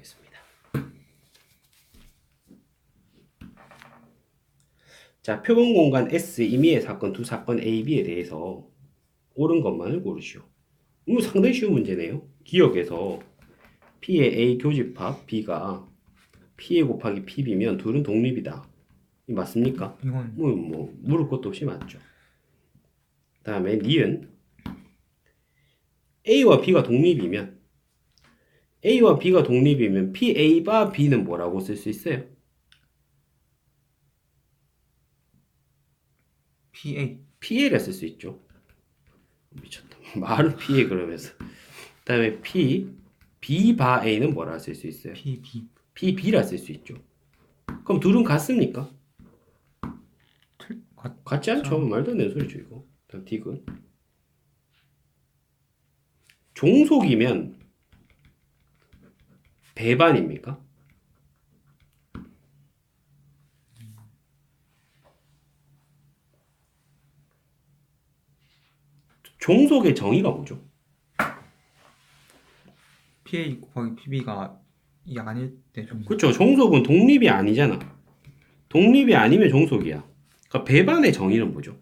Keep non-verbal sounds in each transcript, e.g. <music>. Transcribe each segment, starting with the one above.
하겠습니다. 자, 표본 공간 S 임의의 사건 두 사건 A, B에 대해서 옳은 것만을 고르시오. 이거 상당히 쉬운 문제네요. 기억에서 P의 A 교집합 B가 P에 곱하기 PB면 둘은 독립이다. 이 맞습니까? 이건 뭐, 뭐 물을 것도 없이 맞죠. 다음에 니은 A와 B가 독립이면 A와 B가 독립이면 PA 바 B는 뭐라고 쓸 수 있어요? PA PA라 쓸 수 있죠. 미쳤다. <laughs> 말을 PA 그러면서. 그다음에 P B 바 A는 뭐라 쓸 수 있어요? PB P B라 쓸 수 있죠. 그럼 둘은 같습니까? 틀 같 같지 않죠. 말도 안 되는 소리죠 이거. 다음 디귿. 종속이면 배반입니까? 종속의 정의가 뭐죠? PA 곱하기 PB가 이 아닐 때 좀. 그렇죠. 종속은 독립이 아니잖아. 독립이 아니면 종속이야. 그러니까 배반의 정의는 뭐죠?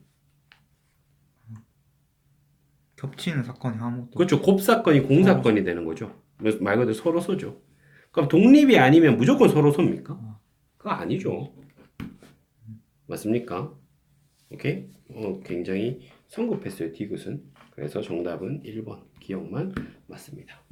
겹치는 사건이 아무것도 그렇죠. 곱 사건이 공 사건이 되는 거죠. 말 그대로 서로 소죠. 그럼 독립이 아니면 무조건 서로 섭니까? 그거 아니죠. 맞습니까? 오케이? 어, 굉장히 성급했어요, 디귿은. 그래서 정답은 1번. 기억만 맞습니다.